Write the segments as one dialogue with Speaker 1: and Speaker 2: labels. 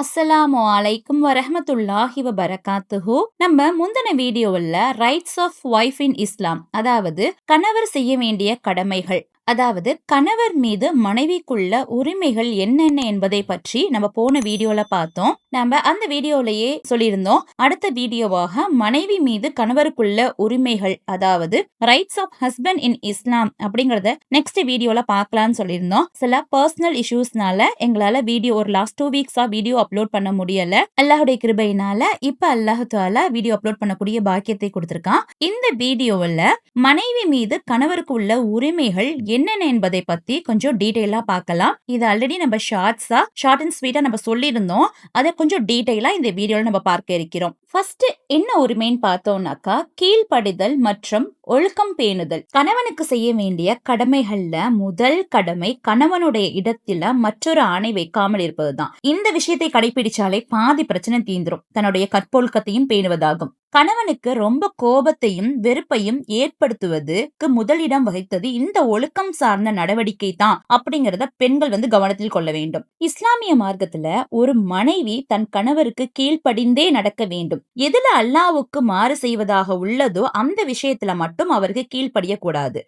Speaker 1: அஸ்ஸலாமு அலைக்கும் வரஹமத்துல்லாஹி வரகாத்துஹு நம்ம முந்தின வீடியோவில் rights of wife in Islam அதாவது கணவர் செய்ய வேண்டிய கடமைகள் அதாவது கணவர் மீது மனைவிக்குள்ள உரிமைகள் என்னென்ன என்பதை பற்றி நம்ம போன வீடியோல பார்த்தோம். நம்ம அந்த வீடியோலயே சொல்லியிருந்தோம். அடுத்த வீடியோவாக மனைவி மீது கணவருக்குள்ள உரிமைகள் அதாவது rights of husband in Islam அப்படிங்கறத நெக்ஸ்ட் வீடியோல பார்க்கலாம்னு சொல்லியிருந்தோம். சில பர்சனல் இஷ்யூஸ்னால எங்களால வீடியோ ஒரு லாஸ்ட் டூ வீக்ஸா வீடியோ அப்லோட் பண்ண முடியல. அல்லாஹுடைய கிருபையினால இப்ப அல்லாஹு தாலா வீடியோ அப்லோட் பண்ணக்கூடிய பாக்கியத்தை கொடுத்திருக்கான். இந்த வீடியோவில் மனைவி மீது கணவருக்கு உள்ள உரிமைகள் என்னென்ன என்பதை பத்தி கொஞ்சம் டீடைலா பார்க்கலாம். இது ஆல்ரெடி நம்ம ஷார்ட்ஸா ஷார்ட் அண்ட் ஸ்வீட்டா நம்ம சொல்லியிருந்தோம். அதை கொஞ்சம் டீடைலா இந்த வீடியோல நம்ம பார்க்க இருக்கிறோம். ஃபர்ஸ்ட் என்ன உரிமைன்னு பார்த்தோம்னாக்கா கீழ்ப்படிதல் மற்றும் ஒழுக்கம் பேணுதல். கணவனுக்கு செய்ய வேண்டிய கடமைகள்ல முதல் கடமை கணவனுடைய இடத்துல மற்றொரு ஆணை வைக்காமல் இருப்பதுதான். இந்த விஷயத்தை கடைபிடிச்சாலே பாதி பிரச்சனை தீந்துரும். தன்னுடைய கற்பொழுக்கத்தையும் பேணுவதாகும். கணவனுக்கு ரொம்ப கோபத்தையும் வெறுப்பையும் ஏற்படுத்துவதுக்கு முதலிடம் வகித்தது இந்த ஒழுக்கம் சார்ந்த நடவடிக்கை தான் அப்படிங்கறத பெண்கள் வந்து கவனத்தில் கொள்ள வேண்டும். இஸ்லாமிய மார்க்கத்துல ஒரு மனைவி தன் கணவருக்கு கீழ்ப்படிந்தே நடக்க வேண்டும். எதுல அல்லாவுக்கு மாறு செய்வதாக உள்ளதோ அந்த விஷயத்துல மட்டும் மட்டும் அவருக்கு கீழ்ப்படிய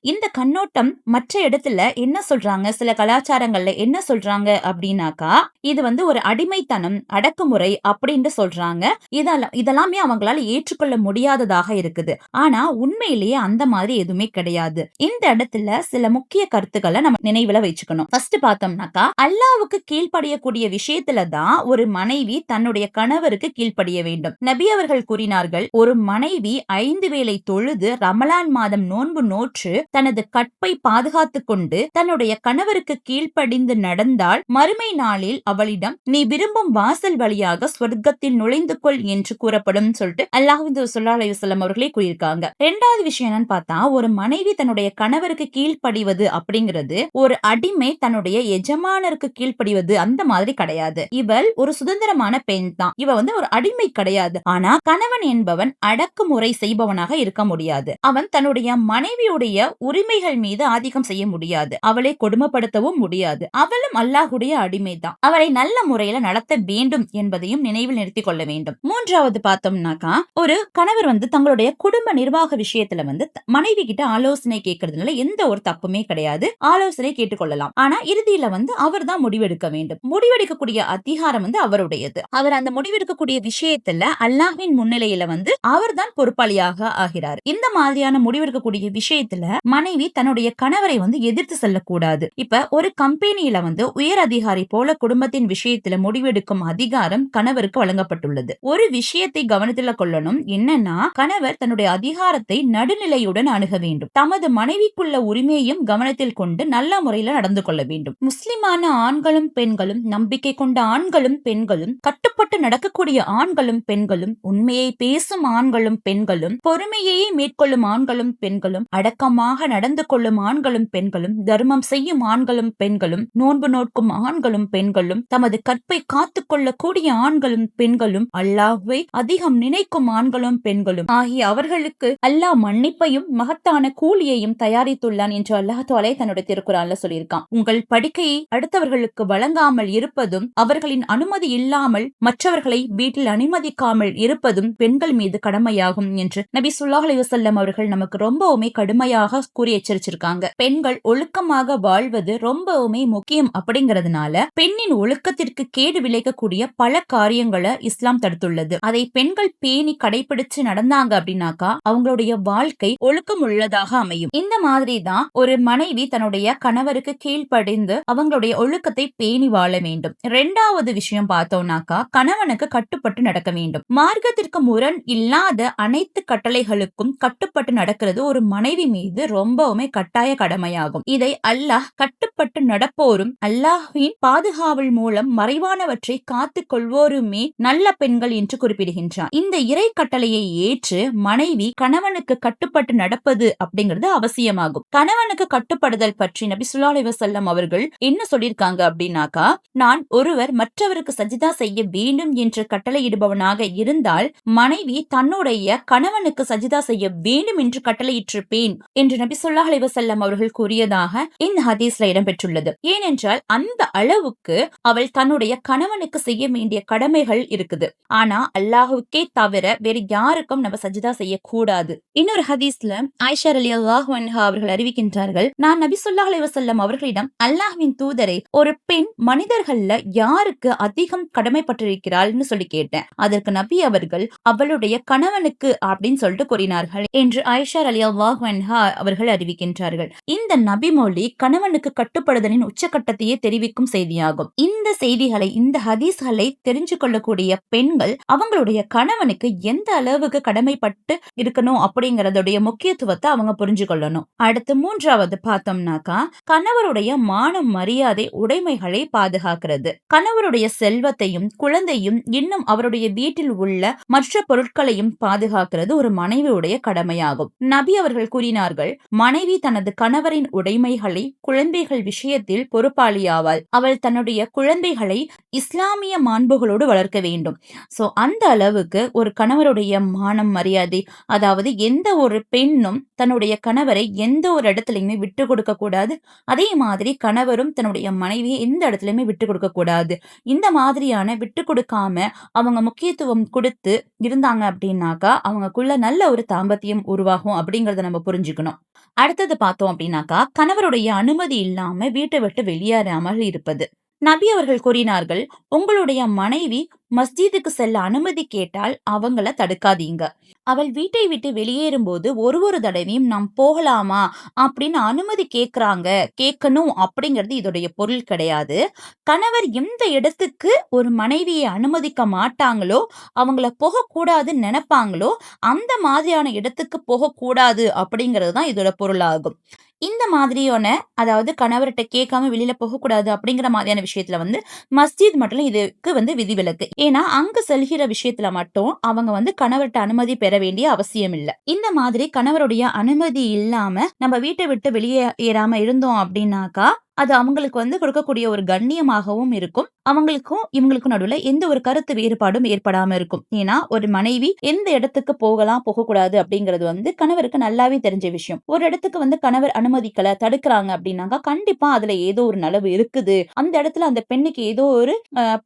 Speaker 1: இந்த கண்ணோட்டம் மற்ற இடத்துல என்ன சொல்றாங்க? சில கலாச்சாரங்கள்ல என்ன சொல்றாங்க அப்படின்னாக்கா இது வந்து ஒரு அடிமைத்தனம் அடக்குமுறை அப்படின்னு சொல்றாங்க. இதெல்லாம் இதெல்லாமே அவங்களால ஏற்றுக்கொள்ள முடியாததாக இருக்குது. ஆனா உண்மையிலேயே அந்த மாதிரி எதுவுமே கிடையாது. இந்த இடத்துல சில முக்கிய கருத்துக்களை நம்ம நினைவுல வச்சுக்கணும். ஃபர்ஸ்ட் பார்த்தோம்னாக்கா அல்லாவுக்கு கீழ்ப்படியக்கூடிய விஷயத்துல தான் ஒரு மனைவி தன்னுடைய கணவருக்கு கீழ்ப்படிய வேண்டும். நபி அவர்கள் கூறினார்கள் ஒரு மனைவி ஐந்து வேளை தொழுது ரம ரமலான் மாதம் நோன்பு நோற்று தனது கற்பை பாதுகாத்துக் கொண்டு தன்னுடைய கணவருக்கு கீழ்ப்படிந்து நடந்தால் மறுமை நாளில் அவளிடம் நீ விரும்பும் வாசல் வழியாக சொர்க்கத்தில் நுழைந்து கொள் என்று கூறப்படும் சொல்லிட்டு அல்லாஹ் அல்லாஹு சொல்லா அலையுசல்லம் அவர்களே கூறியிருக்காங்க. ரெண்டாவது விஷயம் என்னன்னு பார்த்தா ஒரு மனைவி தன்னுடைய கணவருக்கு கீழ்ப்படிவது அப்படிங்கிறது ஒரு அடிமை தன்னுடைய எஜமானருக்கு கீழ்ப்படிவது அந்த மாதிரி கிடையாது. இவள் ஒரு சுதந்திரமான பெண் தான். இவ வந்து ஒரு அடிமை கிடையாது. ஆனா கணவன் என்பவன் அடக்குமுறை செய்பவனாக இருக்க முடியாது. அவன் தன்னுடைய மனைவியுடைய உரிமைகள் மீது ஆதிக்கம் செய்ய முடியாது. அவளை கொடுமைப்படுத்தவும் முடியாது. அவளும் அல்லாஹுடைய அடிமைதான். அவளை நல்ல முறையில நடத்த வேண்டும் என்பதையும் நினைவில் நிறுத்திக் கொள்ள வேண்டும். மூன்றாவது பார்த்தோம்னாக்கா ஒரு கணவர் வந்து தங்களுடைய குடும்ப நிர்வாக விஷயத்துல வந்து மனைவி கிட்ட ஆலோசனை கேட்கறதுனால எந்த ஒரு தப்புமே கிடையாது. ஆலோசனை கேட்டுக்கொள்ளலாம். ஆனா இறுதியில வந்து அவர் தான் முடிவெடுக்க வேண்டும். முடிவெடுக்கக்கூடிய அதிகாரம் வந்து அவருடையது. அவர் அந்த முடிவெடுக்கக்கூடிய விஷயத்துல அல்லாஹின் முன்னிலையில வந்து அவர் தான் பொறுப்பாளியாக ஆகிறார். இந்த மாதிரி மாதிரியான முடிவு இருக்கக்கூடிய விஷயத்துல மனைவி தன்னுடைய கணவரை வந்து எதிர்த்து செல்லக்கூடாது. இப்ப ஒரு கம்பெனியில வந்து உயர் அதிகாரி போல குடும்பத்தின் விஷயத்துல முடிவெடுக்கும் அதிகாரம் கணவருக்கு வழங்கப்பட்டுள்ளது. ஒரு விஷயத்தை கவனத்துல கொள்ளணும். என்னன்னா கணவர் தன்னுடைய அதிகாரத்தை நடுநிலையுடன் அணுக வேண்டும். தமது மனைவிக்குள்ள உரிமையையும் கவனத்தில் கொண்டு நல்ல முறையில நடந்து கொள்ள வேண்டும். முஸ்லிமான ஆண்களும் பெண்களும் நம்பிக்கை கொண்ட ஆண்களும் பெண்களும் கட்டுப்பட்டு நடக்கக்கூடிய ஆண்களும் பெண்களும் உண்மையை பேசும் ஆண்களும் பெண்களும் பொறுமையையே மேற்கொள்ளும் ஆண்களும் பெண்களும் அடக்கமாக நடந்து கொள்ளும் ஆண்களும் பெண்களும் தர்மம் செய்யும் ஆண்களும் பெண்களும் நோன்பு நோக்கும் ஆண்களும் பெண்களும் தமது கற்பை காத்து கொள்ளக்கூடிய ஆண்களும் பெண்களும் அல்லாஹ்வை அதிகம் நினைக்கும் ஆண்களும் பெண்களும். ஆகிய அவர்களுக்கு அல்லாஹ் மன்னிப்பையும் மகத்தான கூலியையும் தயாரித்துள்ளான் என்று அல்லாஹ் தோலை தன்னுடைய திருக்குறான்ல சொல்லியிருக்கான். உங்கள் படுக்கையை அடுத்தவர்களுக்கு வழங்காமல் இருப்பதும் அவர்களின் அனுமதி இல்லாமல் மற்றவர்களை வீட்டில் அனுமதிக்காமல் இருப்பதும் பெண்கள் மீது கடமையாகும் என்று நபி சுல்லாஹ் அலைவசல்லம் அவர்கள் நமக்கு ரொம்பவுமே கடுமையாக கூறி எச்சரிச்சிருக்காங்க. பெண்கள் ஒழுக்கமாக வாழ்வது ரொம்பவுமே முக்கியம் அப்படிங்கறதுனால பெண்ணின் ஒழுக்கத்திற்கு கேடு விளைக்கக்கூடிய பல காரியங்களை இஸ்லாம் தடுத்துள்ளது. அதை பெண்கள் பேணி கடைபிடிச்சு நடந்தாங்க அப்படின்னாக்கா அவங்களுடைய வாழ்க்கை ஒழுக்கம் உள்ளதாக அமையும். இந்த மாதிரி தான் ஒரு மனைவி தன்னுடைய கணவருக்கு கீழ்ப்படிந்து அவங்களுடைய ஒழுக்கத்தை பேணி வாழ வேண்டும். இரண்டாவது விஷயம் பார்த்தோம்னாக்கா கணவனுக்கு கட்டுப்பட்டு நடக்க வேண்டும். மார்க்கத்திற்கு முரண் இல்லாத அனைத்து கட்டளைகளுக்கும் கட்டுப்பட்டு நடக்கிறது ஒரு மனைவி மீது ரொம்பவுமே கட்டாய கடமையாகும். இதை அல்லாஹ் கட்டுப்பட்டு நடப்போரும் அல்லாஹின் பாதுகாவல் மூலம் மறைவானவற்றை காத்து கொள்வோருமே நல்ல பெண்கள் என்று குறிப்பிடுகின்றார் இந்த இறை கட்டளையை ஏற்று மனைவி கணவனுக்கு கட்டுப்பட்டு நடப்பது அப்படிங்கிறது அவசியமாகும். கணவனுக்கு கட்டுப்படுதல் பற்றி நபி சுல்லா செல்லம் அவர்கள் என்ன சொல்லியிருக்காங்க அப்படின்னாக்கா நான் ஒருவர் மற்றவருக்கு சஜிதா செய்ய வேண்டும் என்று கட்டளையிடுபவனாக இருந்தால் மனைவி தன்னுடைய கணவனுக்கு சஜிதா செய்ய வேண்டும் என்று கட்டளையிட்டிருப்பேன் என்று நபி சொல்லாஹ் அலைவசல்லம் அவர்கள் கூறியதாக இந்த ஹதீஸ்ல இடம்பெற்றுள்ளது. ஏனென்றால் அந்த அளவுக்கு அவள் தன்னுடைய கணவனுக்கு செய்ய வேண்டிய கடமைகள் இருக்குது. ஆனா அல்லாஹுக்கே தவிர வேறு யாருக்கும் நம்ம சஜிதா செய்யக்கூடாது. இன்னொரு ஹதீஸ்ல ஆயிஷா அலி அல்லாஹ் அவர்கள் அறிவிக்கின்றார்கள் நான் நபி சொல்லாஹ் அலைவசல்லம் அவர்களிடம் அல்லாஹ்வின் தூதரை ஒரு பெண் மனிதர்கள்ல யாருக்கு அதிகம் கடமைப்பட்டிருக்கிறாள்னு சொல்லி கேட்டேன். அதற்கு நபி அவர்கள் அவளுடைய கணவனுக்கு அப்படின்னு சொல்லிட்டு கூறினார்கள் என்று ஆயிஷா அலியா அல்லாஹ் அவர்கள் அறிவிக்கின்றார்கள். இந்த நபிமொழி கணவனுக்கு கட்டுப்படுதலின் உச்சக்கட்டத்தையே தெரிவிக்கும் செய்தியாகும். இந்த செய்திகளை இந்த ஹதீஸ்களை தெரிஞ்சு கொள்ளக்கூடிய பெண்கள் அவங்களுடைய கணவனுக்கு எந்த அளவுக்கு கடமைப்பட்டு இருக்கணும் அப்படிங்கறதுடைய முக்கியத்துவத்தை அவங்க புரிஞ்சு கொள்ளணும். அடுத்து மூன்றாவது பார்த்தோம்னாக்கா கணவருடைய மான மரியாதை உடைமைகளை பாதுகாக்கிறது. கணவருடைய செல்வத்தையும் குழந்தையும் இன்னும் அவருடைய வீட்டில் உள்ள மற்ற பொருட்களையும் பாதுகாக்கிறது ஒரு மனைவியுடைய கடமையாகும். நபி அவர்கள் கூறினார்கள் மனைவி தனது கணவரின் உடைமைகளை குழந்தைகள் விஷயத்தில் பொறுப்பாளியாவாள். அவள் தன்னுடைய குழந்தைகளை இஸ்லாமிய மாண்புகளோடு வளர்க்க வேண்டும். சோ அந்த அளவுக்கு ஒரு கணவருடைய மானம் மரியாதை அதாவது எந்த ஒரு பெண்ணும் தன்னுடைய கணவரை எந்த ஒரு இடத்துலயுமே விட்டு கொடுக்க கூடாது. அதே மாதிரி கணவரும் தன்னுடைய மனைவியை எந்த இடத்துலயுமே விட்டு கொடுக்க கூடாது. இந்த மாதிரியான விட்டு கொடுக்காம அவங்க முக்கியத்துவம் கொடுத்து இருந்தாங்க அப்படின்னாக்கா அவங்கக்குள்ள நல்ல ஒரு தாம்பத்தியம் உருவாகும். அப்படிங்கறத நம்ம புரிஞ்சுக்கணும். அடுத்தது பார்த்தோம் அப்படின்னாக்கா கணவருடைய அனுமதி இல்லாம வீட்டை விட்டு வெளியேறாமல் இருப்பது. நபி அவர்கள் கூறினார்கள் உங்களுடைய மனைவி மஸ்ஜிதுக்கு செல்ல அனுமதி கேட்டால் அவங்கள தடுக்காதீங்க. அவள் வீட்டை விட்டு வெளியேறும் போது ஒரு ஒரு தடவையும் நாம் போகலாமா? அப்படின்னு அனுமதி கேட்கறாங்க கேட்கணும் அப்படிங்கிறது இதோடைய பொருள் கிடையாது. கணவர் எந்த இடத்துக்கு ஒரு மனைவியை அனுமதிக்க மாட்டாங்களோ அவங்கள போகக்கூடாதுன்னு நினைப்பாங்களோ அந்த மாதிரியான இடத்துக்கு போகக்கூடாது அப்படிங்கிறது தான் இதோட பொருளாகும். இந்த மாதிரியான அதாவது கணவர்கிட்ட கேட்காம வெளியில போகக்கூடாது அப்படிங்கிற மாதிரியான விஷயத்துல வந்து மஸ்ஜித் மட்டும் இதுக்கு வந்து விதிவிலக்கு. ஏன்னா அங்கு செல்கிற விஷயத்துல மட்டும் அவங்க வந்து கணவர்கிட்ட அனுமதி பெற வேண்டிய அவசியம் இல்லை. இந்த மாதிரி கணவருடைய அனுமதி இல்லாம நம்ம வீட்டை விட்டு வெளியே ஏறாம இருந்தோம் அப்படின்னாக்கா அது அவங்களுக்கு வந்து கொடுக்கக்கூடிய ஒரு கண்ணியமாகவும் இருக்கும். அவங்களுக்கும் இவங்களுக்கும் நடுவுல எந்த ஒரு கருத்து வேறுபாடும் ஏற்படாம இருக்கும். ஏன்னா ஒரு மனைவி எந்த இடத்துக்கு போகலாம் போகக்கூடாது அப்படிங்கிறது வந்து கணவருக்கு நல்லாவே தெரிஞ்ச விஷயம். ஒரு இடத்துக்கு வந்து கணவர் அனுமதிக்கல தடுக்கிறாங்க அப்படின்னாக்கா கண்டிப்பா அதுல ஏதோ ஒரு நலவு இருக்குது. அந்த இடத்துல அந்த பெண்ணுக்கு ஏதோ ஒரு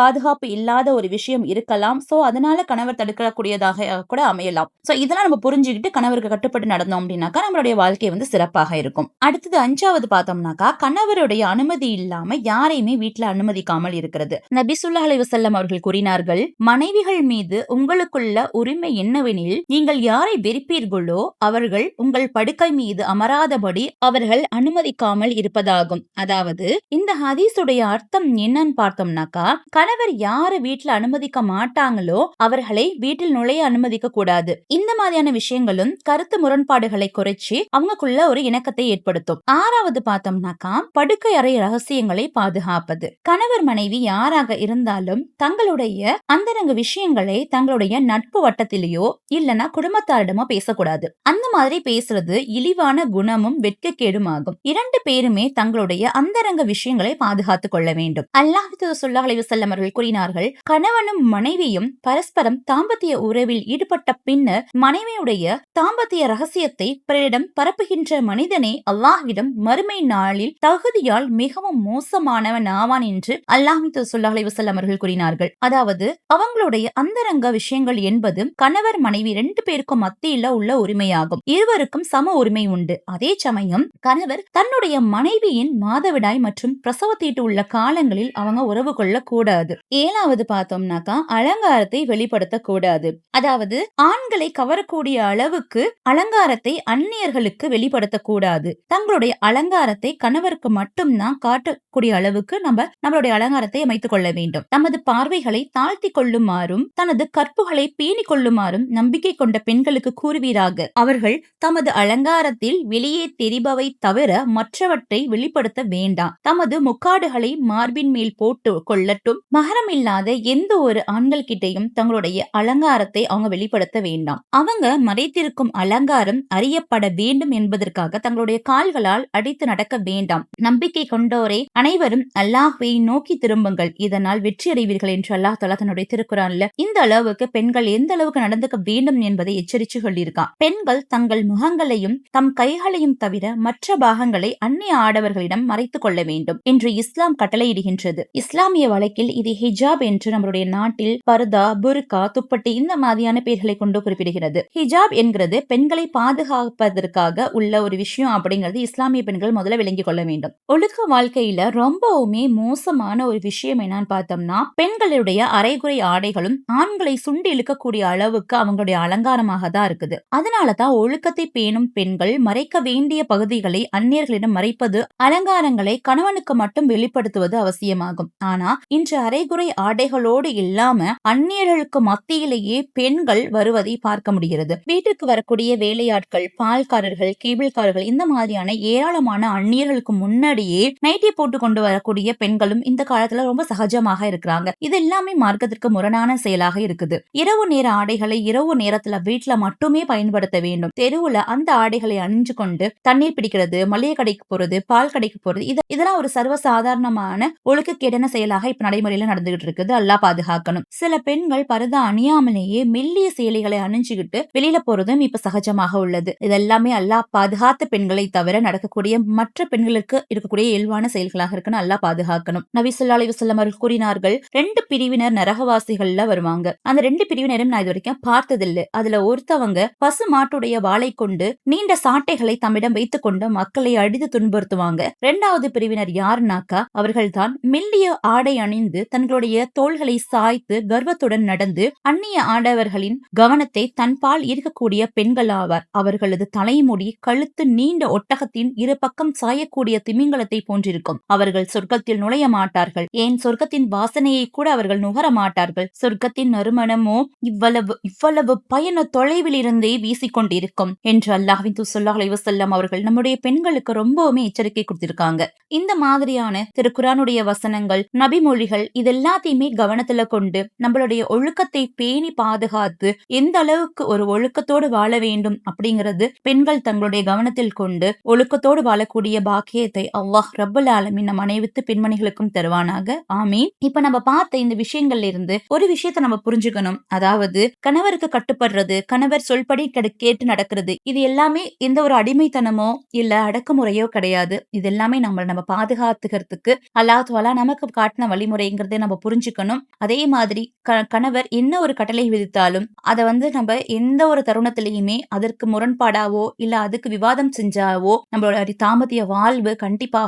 Speaker 1: பாதுகாப்பு இல்லாத ஒரு விஷயம் இருக்கலாம். சோ அதனால கணவர் தடுக்கக்கூடியதாக கூட அமையலாம். சோ இதெல்லாம் நம்ம புரிஞ்சுக்கிட்டு கணவருக்கு கட்டுப்பட்டு நடந்தோம் அப்படின்னாக்கா நம்மளுடைய வாழ்க்கை வந்து சிறப்பாக இருக்கும். அடுத்தது அஞ்சாவது பார்த்தோம்னாக்கா கணவருடைய அவருடைய அனுமதி இல்லாம யாரையுமே வீட்டுல அனுமதிக்காமல் இருக்கிறது. நபிசுல்லா அலைவசல்லம் அவர்கள் கூறினார்கள் மனைவிகள் மீது உங்களுக்குள்ள உரிமை என்னவெனில் நீங்கள் யாரை வெறுப்பீர்களோ அவர்கள் உங்கள் படுக்கை மீது அமராதபடி அவர்கள் அனுமதிக்காமல் இருப்பதாகும். அதாவது இந்த ஹதீஸுடைய அர்த்தம் என்னன்னு பார்த்தோம்னாக்கா கணவர் யாரு வீட்டுல அனுமதிக்க மாட்டாங்களோ அவர்களை வீட்டில் நுழைய அனுமதிக்க கூடாது. இந்த மாதிரியான விஷயங்களும் கருத்து முரண்பாடுகளை குறைச்சி அவங்களுக்குள்ள ஒரு இணக்கத்தை ஏற்படுத்தும். ஆறாவது பார்த்தோம்னாக்கா படுக்கை படுக்கை அறை ரகசியங்களை பாதுகாப்பது. கணவர் மனைவி யாராக இருந்தாலும் தங்களுடைய அந்தரங்க விஷயங்களை தங்களுடைய நட்பு வட்டத்திலேயோ இல்லனா குடும்பத்தாரிடமோ பேசக்கூடாது. அந்த மாதிரி பேசுறது இழிவான குணமும் வெட்கக்கேடுமாகும். இரண்டு பேருமே தங்களுடைய அந்தரங்க விஷயங்களை பாதுகாத்துக் கொள்ள வேண்டும். அல்லாஹு சொல்லாஹ் அலிவசல்லம் அவர்கள் கூறினார்கள் கணவனும் மனைவியும் பரஸ்பரம் தாம்பத்திய உறவில் ஈடுபட்ட பின்னர் மனைவியுடைய தாம்பத்திய ரகசியத்தை பிறரிடம் பரப்புகின்ற மனிதனே அல்லாஹ்விடம் மறுமை நாளில் தகுதியாக நோயால் மிகவும் மோசமானவன் ஆவான் என்று அல்லாஹித்து சொல்லாஹ் வசல்லம் அவர்கள் கூறினார்கள். அதாவது அவங்களுடைய அந்தரங்க விஷயங்கள் என்பது கணவர் மனைவி ரெண்டு பேருக்கும் மத்தியில உள்ள உரிமையாகும். இருவருக்கும் சம உரிமை உண்டு. அதே சமயம் கணவர் தன்னுடைய மனைவியின் மாதவிடாய் மற்றும் பிரசவத்தீட்டு உள்ள காலங்களில் அவங்க உறவு கொள்ள கூடாது ஏழாவது பார்த்தோம்னாக்கா அலங்காரத்தை வெளிப்படுத்த கூடாது அதாவது ஆண்களை கவரக்கூடிய அளவுக்கு அலங்காரத்தை அந்நியர்களுக்கு வெளிப்படுத்தக்கூடாது. தங்களுடைய அலங்காரத்தை கணவருக்கு மட்டும் மட்டும்தான் காட்டக்கூடிய அளவுக்கு நம்ம நம்மளுடைய அலங்காரத்தை அமைத்துக் கொள்ள வேண்டும். நமது பார்வைகளை தாழ்த்தி கொள்ளுமாறும் தனது கற்புகளை பேணி கொள்ளுமாறும் நம்பிக்கை கொண்ட பெண்களுக்கு கூறுவீராக. அவர்கள் தமது அலங்காரத்தில் வெளியே தெரிபவை தவிர மற்றவற்றை வெளிப்படுத்த வேண்டாம். தமது முக்காடுகளை மார்பின் மேல் போட்டு கொள்ளட்டும். மகரம் இல்லாத எந்த ஒரு ஆண்கள் கிட்டையும் தங்களுடைய அலங்காரத்தை அவங்க வெளிப்படுத்த வேண்டாம். அவங்க மறைத்திருக்கும் அலங்காரம் அறியப்பட வேண்டும் என்பதற்காக தங்களுடைய கால்களால் அடித்து நடக்க வேண்டாம். நம்பிக்கை நம்பிக்கை கொண்டோரே அனைவரும் அல்லாஹ்வை நோக்கி திரும்புங்கள். இதனால் வெற்றி அடைவீர்கள் என்று அல்லாஹ் தலா தன்னுடைய திருக்குறான்ல இந்த அளவுக்கு பெண்கள் எந்த அளவுக்கு நடந்துக்க வேண்டும் என்பதை எச்சரித்து சொல்லியிருக்கான். பெண்கள் தங்கள் முகங்களையும் தம் கைகளையும் தவிர மற்ற பாகங்களை அந்நிய ஆடவர்களிடம் மறைத்துக் கொள்ள வேண்டும் என்று இஸ்லாம் கட்டளையிடுகின்றது. இஸ்லாமிய வழக்கில் இது ஹிஜாப் என்று நம்மளுடைய நாட்டில் பர்தா புர்கா துப்பட்டி இந்த மாதிரியான பெயர்களை கொண்டு குறிப்பிடுகிறது. ஹிஜாப் என்கிறது பெண்களை பாதுகாப்பதற்காக உள்ள ஒரு விஷயம் அப்படிங்கிறது இஸ்லாமிய பெண்கள் முதல்ல விளங்கிக் கொள்ள வேண்டும். ஒழுக்க வாழ்க்கையில ரொம்பவுமே மோசமான ஒரு விஷயம் என்னன்னு பார்த்தோம்னா பெண்களுடைய அரைகுறை ஆடைகளும் ஆண்களை சுண்டி இழுக்கக்கூடிய அளவுக்கு அவங்களுடைய அலங்காரமாக தான் இருக்குது. அதனாலதான் ஒழுக்கத்தை பேணும் பெண்கள் மறைக்க வேண்டிய பகுதிகளை அந்நியர்களிடம் மறைப்பது அலங்காரங்களை கணவனுக்கு மட்டும் வெளிப்படுத்துவது அவசியமாகும். ஆனா இன்று அரைகுறை ஆடைகளோடு இல்லாம அந்நியர்களுக்கு மத்தியிலேயே பெண்கள் வருவதை பார்க்க முடிகிறது. வீட்டுக்கு வரக்கூடிய வேலையாட்கள் பால்காரர்கள் கேபிள்காரர்கள் இந்த மாதிரியான ஏராளமான அந்நியர்களுக்கு முன்னாடி அப்படியே நைட்டி போட்டு கொண்டு வரக்கூடிய பெண்களும் இந்த காலத்துல ரொம்ப சகஜமாக இருக்கிறாங்க. இது எல்லாமே மார்க்கத்திற்கு முரணான செயலாக இருக்குது. இரவு நேர ஆடைகளை இரவு நேரத்துல வீட்டுல மட்டுமே பயன்படுத்த வேண்டும். தெருவுல அந்த ஆடைகளை அணிஞ்சு கொண்டு தண்ணீர் பிடிக்கிறது மளிகை கடைக்கு போறது பால் கடைக்கு போறது இது இதெல்லாம் ஒரு சர்வசாதாரணமான ஒழுக்கக்கேடான செயலாக இப்ப நடைமுறையில நடந்துகிட்டு இருக்குது. அல்லா பாதுகாக்கணும். சில பெண்கள் பருதா அணியாமலேயே மெல்லிய சேலைகளை அணிஞ்சுகிட்டு வெளியில போறதும் இப்ப சகஜமாக உள்ளது. இதெல்லாமே அல்லா பாதுகாத்த பெண்களை தவிர நடக்கக்கூடிய மற்ற பெண்களுக்கு இருக்கக்கூடிய இயல்பான செயல்களாக இருக்குன்னு அல்லா பாதுகாக்கணும். நபி அலிவசல்லம் அவர்கள் கூறினார்கள் ரெண்டு பிரிவினர் நரகவாசிகள்ல வருவாங்க. அந்த ரெண்டு பிரிவினரும் நான் இது வரைக்கும் பார்த்ததில்லை. அதுல ஒருத்தவங்க பசு மாட்டுடைய வாளை கொண்டு நீண்ட சாட்டைகளை தம்மிடம் வைத்துக் கொண்டு மக்களை அடித்து துன்புறுத்துவாங்க. இரண்டாவது பிரிவினர் யாருனாக்கா அவர்கள்தான் மெல்லிய ஆடை அணிந்து தங்களுடைய தோள்களை சாய்த்து கர்வத்துடன் நடந்து அந்நிய ஆடவர்களின் கவனத்தை தன்பால் இருக்கக்கூடிய பெண்கள் ஆவார். அவர்களது தலைமுடி கழுத்து நீண்ட ஒட்டகத்தின் இரு பக்கம் சாயக்கூடிய பாதாளத்தை போன்றிருக்கும். அவர்கள் சொர்க்கத்தில் நுழைய மாட்டார்கள் ஏன்? சொர்க்கத்தின் வாசனையை கூட அவர்கள் நுகர மாட்டார்கள் சொர்க்கத்தின் நறுமணமோ இவ்வளவு இவ்வளவு பயண தொலைவில் இருந்தே வீசிக்கொண்டிருக்கும் என்று அல்லாஹின் துசல்லா அலைவசல்லம் அவர்கள் நம்முடைய பெண்களுக்கு ரொம்பவுமே எச்சரிக்கை கொடுத்திருக்காங்க. இந்த மாதிரியான திருக்குறானுடைய வசனங்கள் நபிமொழிகள் இதெல்லாத்தையுமே கவனத்துல கொண்டு நம்மளுடைய ஒழுக்கத்தை பேணி பாதுகாத்து எந்த அளவுக்கு ஒரு ஒழுக்கத்தோடு வாழ வேண்டும் அப்படிங்கிறது பெண்கள் தங்களுடைய கவனத்தில் கொண்டு ஒழுக்கத்தோடு வாழக்கூடிய பாக்கியத்தை அவ்வளோ அல்லாஹ் ரபுல் ஆலமின் நம் அனைவித்து பெண்மணிகளுக்கும் தருவானாக. ஆமீன். இப்ப நம்ம பார்த்த இந்த விஷயங்கள்ல இருந்து ஒரு விஷயத்த நம்ம புரிஞ்சுக்கணும். அதாவது கணவருக்கு கட்டுப்படுறது கணவர் சொல்படி கேட்டு நடக்கிறது இது எல்லாமே எந்த ஒரு அடிமைத்தனமோ இல்ல அடக்குமுறையோ கிடையாது. இது எல்லாமே நம்ம நம்ம பாதுகாத்துக்கிறதுக்கு அல்லாஹ் நமக்கு காட்டின வழிமுறைங்கிறத நம்ம புரிஞ்சுக்கணும். அதே மாதிரி கணவர் என்ன ஒரு கட்டளை விதித்தாலும் அதை வந்து நம்ம எந்த ஒரு தருணத்திலையுமே அதற்கு முரண்பாடாவோ இல்ல அதுக்கு விவாதம் செஞ்சாவோ நம்மளோட தாமதிய வாழ்வு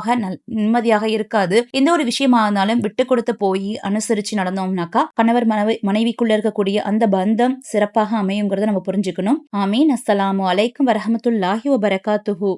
Speaker 1: கண்டிப்பாக நிம்மதியாக இருக்காது. எந்த ஒரு விஷயமா இருந்தாலும் விட்டு கொடுத்து போய் அனுசரிச்சு நடந்தோம்னாக்கா கணவர் மனைவி மனைவிக்குள்ள இருக்கக்கூடிய அந்த பந்தம் சிறப்பாக அமையுங்கிறத நம்ம புரிஞ்சுக்கணும். ஆமீன். அஸ்ஸலாமு அலைக்கும் வரஹமத்துல்லாஹி வபரகாத்துஹூ.